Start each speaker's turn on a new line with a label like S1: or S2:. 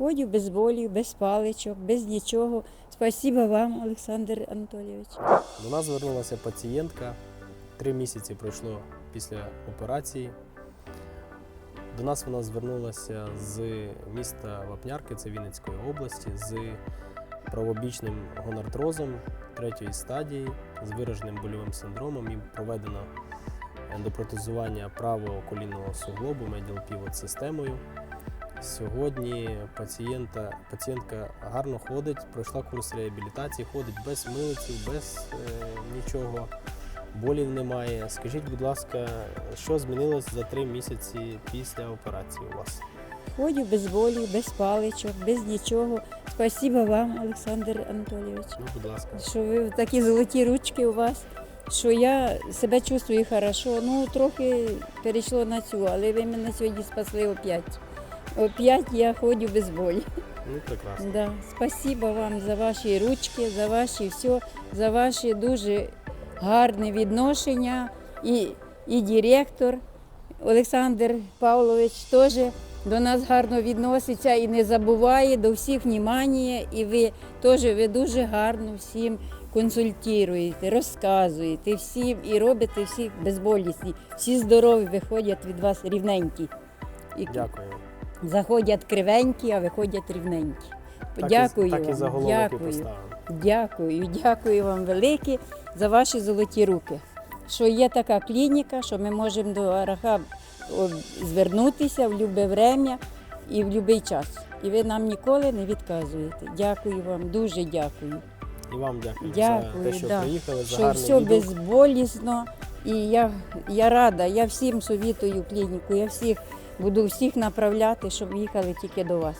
S1: Ходю без болів, без паличок, без нічого. Спасибо вам, Олександр Анатолійович.
S2: До нас звернулася пацієнтка. Три місяці пройшло після операції. До нас вона звернулася з міста Вапнярки, це Вінницької області, з правобічним гонартрозом третьої стадії, з вираженим больовим синдромом. Їм проведено ендопротезування правого колінного суглобу медіал півот системою. Сьогодні пацієнта, пацієнтка гарно ходить, пройшла курс реабілітації, ходить без милиців, без е, нічого, болів немає. Скажіть, будь ласка, що змінилось за три місяці після операції у вас?
S1: Ходю без болів, без паличок, без нічого. Спасибо вам, Олександр Анатолійович.
S2: Ну, будь ласка.
S1: що ви такі золоті ручки у вас, що я себе чувствую хорошо. Ну, трохи перейшло на цю, але ви мене сьогодні спасли опять. Опять я ходжу без болі.
S2: Ну, прекрасно.
S1: Да. Спасибо вам за ваші ручки, за ваші все, за ваші дуже гарне відношення. І, і директор Олександр Павлович теж до нас гарно відноситься і не забуває до всіх внимання. І ви теж ви дуже гарно всім консультуєте, розказуєте всім і робите всіх безболісні. Всі здорові виходять від вас рівненькі. І
S2: Дякую.
S1: Заходять кривенькі, а виходять рівненькі.
S2: Так
S1: Дякую
S2: і, так і
S1: вам. Дякую. Дякую, дякую вам велике за ваші золоті руки. Що є така клініка, що ми можемо до Араха звернутися в будь-яке время і в будь-який час. І ви нам ніколи не відказуєте. Дякую вам, дуже дякую.
S2: І вам дякую,
S1: Дякую,
S2: за те, що
S1: да.
S2: приїхали, за
S1: Що
S2: гарний
S1: все
S2: відгук.
S1: безболісно. І я, я рада, я всім совітую клініку, я всіх буду всіх направляти, щоб їхали тільки до вас.